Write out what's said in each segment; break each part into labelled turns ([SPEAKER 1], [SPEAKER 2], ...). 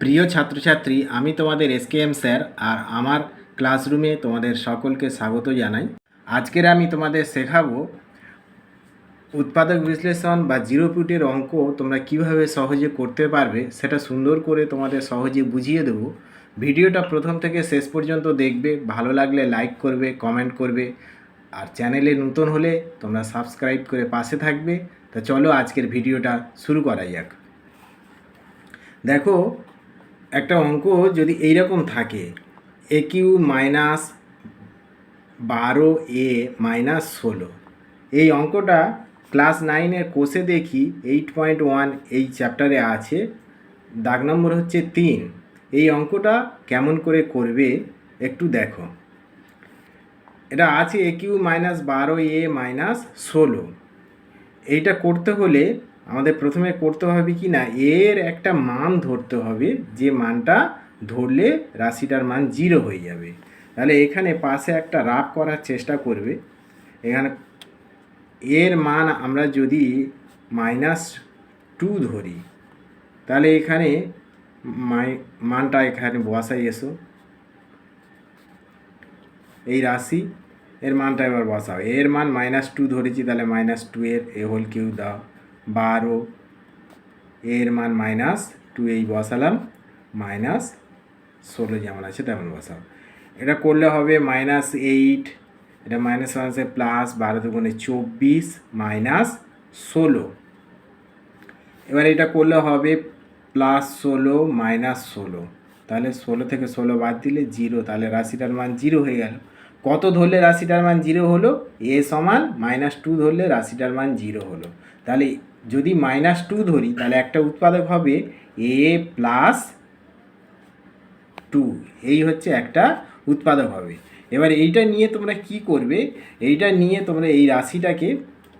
[SPEAKER 1] প্রিয় ছাত্রছাত্রী, আমি তোমাদের এসকেএম স্যার আর আমার ক্লাসরুমে তোমাদের সকলকে স্বাগত জানাই। আজকের আমি তোমাদের শেখাবো উৎপাদক বিশ্লেষণ বা জিরো পুটের অঙ্ক তোমরা কীভাবে সহজে করতে পারবে সেটা সুন্দর করে তোমাদের সহজে বুঝিয়ে দেবো। ভিডিওটা প্রথম থেকে শেষ পর্যন্ত দেখবে, ভালো লাগলে লাইক করবে, কমেন্ট করবে, আর চ্যানেলে নতুন হলে তোমরা সাবস্ক্রাইব করে পাশে থাকবে। তা চলো আজকের ভিডিওটা শুরু করা যাক। দেখো একটা অঙ্ক যদি এইরকম থাকে এ কিউ মাইনাস বারো এ মাইনাস ষোলো। এই অঙ্কটা ক্লাস নাইনের কোষে দেখি এইট পয়েন্ট ওয়ান এই চ্যাপ্টারে আছে, দাগ নম্বর হচ্ছে তিন। এই অঙ্কটা কেমন করে করবে একটু দেখো। এটা আছে এ কিউ মাইনাস বারো এ মাইনাস ষোলো। এইটা করতে হলে আমাদের প্রথমে করতে হবে কি না, এর একটা মান ধরতে হবে, যে মানটা ধরলে রাশিটার মান জিরো হয়ে যাবে। তাহলে এখানে পাশে একটা রাফ করার চেষ্টা করবে। এখানে এর মান আমরা যদি মাইনাস টু ধরি, তাহলে এখানে মাই মানটা এখানে বসাই এসো। এই রাশি, এর মানটা এবার বসাও। এর মান মাইনাস টু ধরেছি, তাহলে মাইনাস টু এর এ হোল কিউ দাও। বারো। এর মান মাইনাস টু এই বসালাম। মাইনাস ষোলো যেমন আছে তেমন বসাও এটা করলে হবে মাইনাস এইট এটা মাইনাস মাইনাসে প্লাস বারো দুগুণে চব্বিশ মাইনাস ষোলো। এবার এটা করলে হবে প্লাস ষোলো মাইনাস ষোলো। তাহলে ষোলো থেকে ষোলো বাদ দিলে জিরো তাহলে রাশিটার মান জিরো হয়ে গেল। কত ধরলে রাশিটার মান জিরো হলো? এ সমান মাইনাস টু ধরলে রাশিটার মান জিরো হলো। তাহলে যদি মাইনাস টু ধরি, তাহলে একটা উৎপাদক হবে এ প্লাস টু। এই হচ্ছে একটা উৎপাদক হবে। এবার এইটা নিয়ে তোমরা কি করবে? এইটা নিয়ে তোমরা এই রাশিটাকে,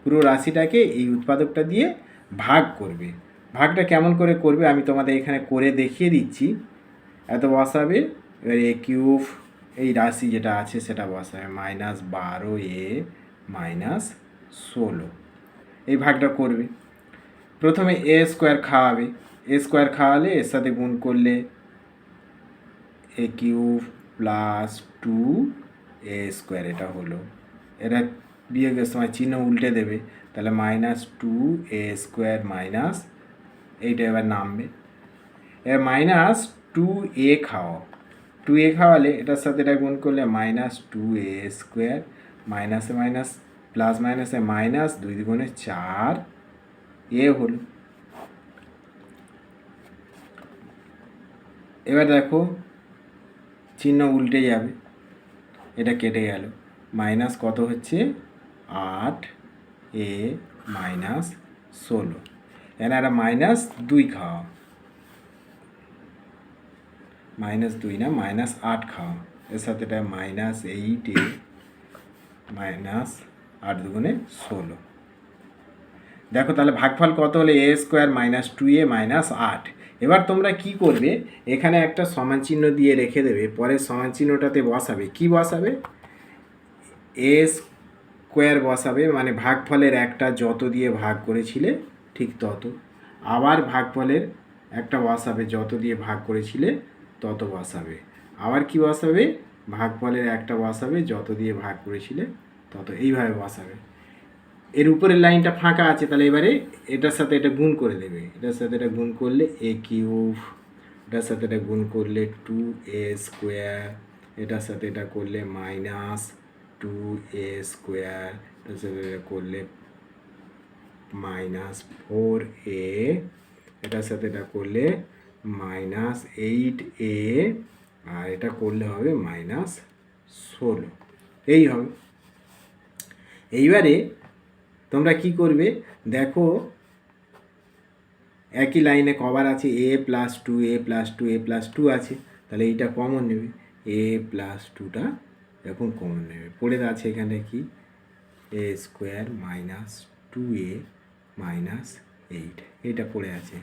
[SPEAKER 1] পুরো রাশিটাকে এই উৎপাদকটা দিয়ে ভাগ করবে। ভাগটা কেমন করে করবে আমি তোমাদের এখানে করে দেখিয়ে দিচ্ছি। এত বসাবে, এবার এ কিউব এই রাশি যেটা আছে সেটা বসাবে মাইনাস বারো এ মাইনাস ষোলো। এই ভাগটা করবে। প্রথমে এ স্কোয়ার খাওয়াবে। এ স্কোয়ার খাওয়ালে এর সাথে গুণ করলে A cube plus two A square এটা হলো। এটা বিয়োগের সময় চিহ্ন উল্টে দেবে। তাহলে minus two A square minus এইটা এবার নামবে। এবার মাইনাস টু এ খাওয়াও। টু এ খাওয়ালে এটার সাথে এটা গুণ করলে মাইনাস টু এ স্কোয়ার মাইনাসে মাইনাস প্লাস মাইনাসে মাইনাস দুই দুগুণে চার এ হলো এবার দেখো, চিহ্ন উল্টে যাবে, এটা কেটে গেল। মাইনাস কত হচ্ছে? আট এ মাইনাস ষোলো। এখানে একটা মাইনাস দুই খাওয়া মাইনাস দুই না মাইনাস আট খাওয়া এর সাথে এটা মাইনাস এইট এ মাইনাস আট দুগুণে ষোলো দেখো তাহলে ভাগফল কত হলে A square minus two A minus আট এবার তোমরা কি করবে? এখানে একটা সমান চিহ্ন দিয়ে রেখে দেবে, পরে সমান চিহ্নটাতে বসাবে। কি বসাবে? এ স্কোয়ার বসাবে মানে ভাগফলের একটা যত দিয়ে ভাগ করেছিলে, ঠিক তত। আবার ভাগফলের একটা বসাবে, যত দিয়ে ভাগ করেছিলে তত বসাবে আবার কি বসাবে ভাগফলের একটা বসাবে যত দিয়ে ভাগ করেছিলে তত এইভাবে বসাবে এর উপরের লাইনটা ফাঁকা আছে, তাহলে এবারে এটার সাথে এটা গুণ করে দেবে। এটার সাথে এটা গুণ করলে এ কিউব, এটার সাথে এটা গুণ করলে টু এ স্কোয়ার, এটার সাথে এটা করলে মাইনাস টু এ স্কোয়ার, এটার সাথে এটা করলে মাইনাস ফোর এ, এটার সাথে এটা করলে মাইনাস এইট এ, আর এটা করলে হবে মাইনাস ষোলো। এই হবে। এইবারে তোমরা কি করবে? দেখো, একই লাইনে কভার আছে A plus two, A plus two, A plus two আছে। তাহলে এইটা কমন নেবে। এ প্লাস টুটা এরকম কমন নেবে। পড়ে আছে এখানে কি? A square minus two A minus eight. এটা পড়ে আছে।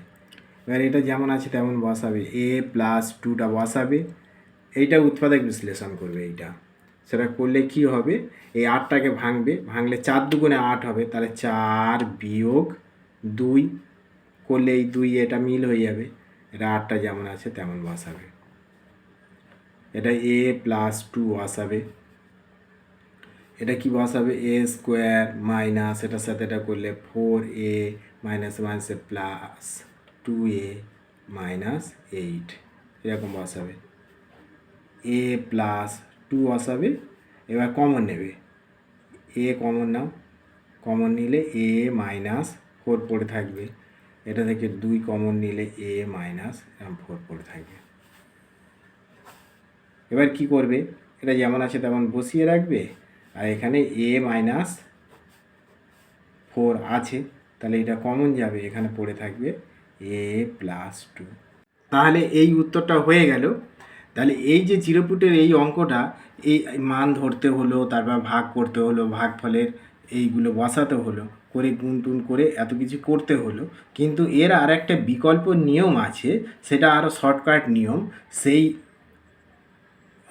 [SPEAKER 1] এবার এটা যেমন আছে তেমন বসাবে। এ প্লাস টুটা বসাবে। এইটা উৎপাদক বিশ্লেষণ করবে এইটা। সেটা করলে কি হবে? এই আটটাকে ভাঙবে। ভাঙলে চার দুগুণে আট হবে। তাহলে চার বিয়োগ দুই করলে এই দুই এটা মিল হয়ে যাবে। এটা আটটা যেমন আছে তেমন বসাবে। এটা এ প্লাস টু বসাবে। এটা কি বসাবে? এ স্কোয়ার মাইনাস এটার সাথে এটা করলে ফোর এ মাইনাস মাইনাসে plus two A minus eight এরকম বসাবে। এ প্লাস টু বসাবে। এবার কমন নেবে। A common now. কমন নিলে এ মাইনাস ফোর পড়ে থাকবে। এটা থেকে দুই কমন নিলে এ মাইনাস ফোর পড়ে থাকবে। এবার কি করবে? এটা যেমন আছে তেমন বসিয়ে রাখবে। আর এখানে এ মাইনাস ফোর আছে। তাহলে এটা কমন যাবে। এখানে পড়ে থাকবে। এ প্লাস টু তাহলে এই উত্তরটা হয়ে গেল। তাহলে এই যে চিরপুটের এই অঙ্কটা, এই মান ধরতে হলো, তারপর ভাগ করতে হলো, ভাগফলের এইগুলো বসাতে হলো, করে গুণ টুন করে এত কিছু করতে হলো। কিন্তু এর আর একটা বিকল্প নিয়ম আছে, সেটা আরও শর্টকাট নিয়ম। সেই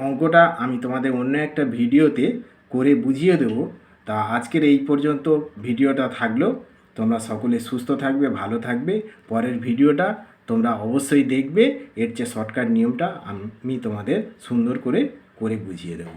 [SPEAKER 1] অঙ্কটা আমি তোমাদের অন্য একটা ভিডিওতে করে বুঝিয়ে দেবো। তা আজকের এই পর্যন্ত ভিডিওটা থাকল। তোমরা সকলে সুস্থ থাকবে, ভালো থাকবে। পরের ভিডিওটা তোমরা অবশ্যই দেখবে। এর যে শর্টকাট নিয়মটা আমি তোমাদের সুন্দর করে করে বুঝিয়ে দেবো।